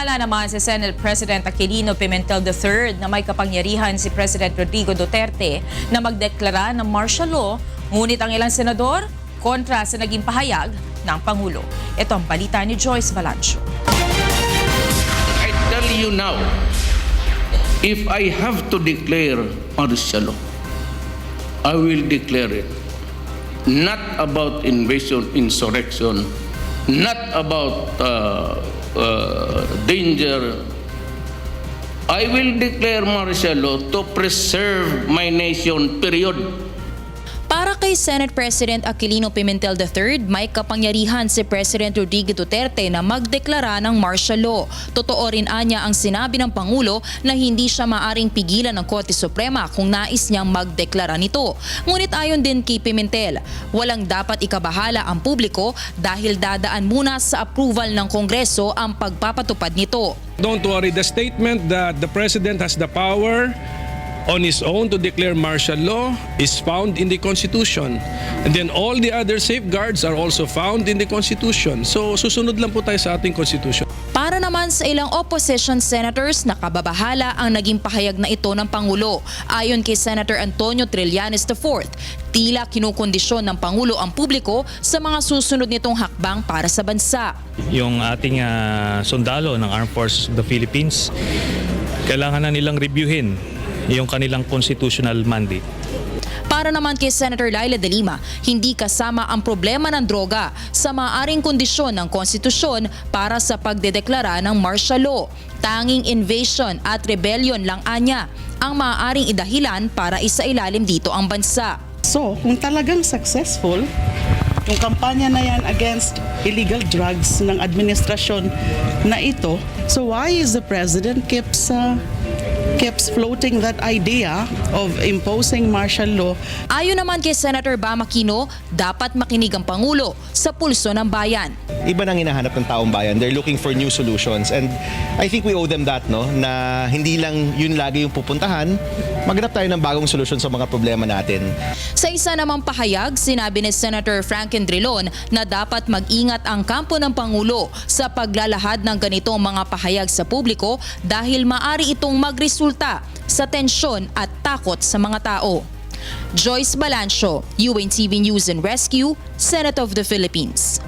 Naniniwala naman si Senate President Aquilino Pimentel III na may kapangyarihan si President Rodrigo Duterte na magdeklara ng martial law, ngunit ang ilang senador kontra sa naging pahayag ng Pangulo. Ito ang balita ni Joyce Balancho. I tell you now, if I have to declare martial law, I will declare it. Not about invasion, insurrection, not about uh, uh, danger. I will declare martial law to preserve my nation, period. Kay Senate President Aquilino Pimentel III, may kapangyarihan si President Rodrigo Duterte na magdeklara ng martial law. Totoo rin anya ang sinabi ng Pangulo na hindi siya maaring pigilan ng Korte Suprema kung nais niyang magdeklara nito. Ngunit ayon din kay Pimentel, walang dapat ikabahala ang publiko dahil dadaan muna sa approval ng Kongreso ang pagpapatupad nito. Don't worry, the statement that the president has the power on his own to declare martial law is found in the Constitution. And then all the other safeguards are also found in the Constitution. So susunod lang po tayo sa ating Constitution. Para naman sa ilang opposition senators, nakababahala ang naging pahayag na ito ng Pangulo. Ayon kay Senator Antonio Trillanes IV, tila kinukondisyon ng Pangulo ang publiko sa mga susunod nitong hakbang para sa bansa. yung ating ah, sundalo ng Armed Forces of the Philippines, kailangan na nilang reviewin yung kanilang constitutional mandate. Para naman kay Senator Laila de Lima, hindi kasama ang problema ng droga sa maaring kondisyon ng konstitusyon para sa pagdedeklara ng martial law. Tanging invasion at rebellion lang anya ang maaaring idahilan para isailalim dito ang bansa. So, kung talagang successful, yung kampanya na yan against illegal drugs ng administrasyon na ito, so why is the president keeps uh, keeps floating that idea of imposing martial law Ayon naman kay Senator Bam Aquino, dapat makinig ang Pangulo sa pulso ng bayan. iba nang hinahanap ng taong bayan. They're looking for new solutions and I think we owe them that, no? Na hindi lang yun lagi yung pupuntahan, maghanap tayo ng bagong solusyon sa mga problema natin. Sa isa namang pahayag, sinabi ni Senator Franklin Drilon na dapat mag-ingat ang kampo ng Pangulo sa paglalahad ng ganitong mga pahayag sa publiko dahil maari itong magresulta sa tensyon at takot sa mga tao. Joyce Balancho, UNTV News and Rescue, Senate of the Philippines.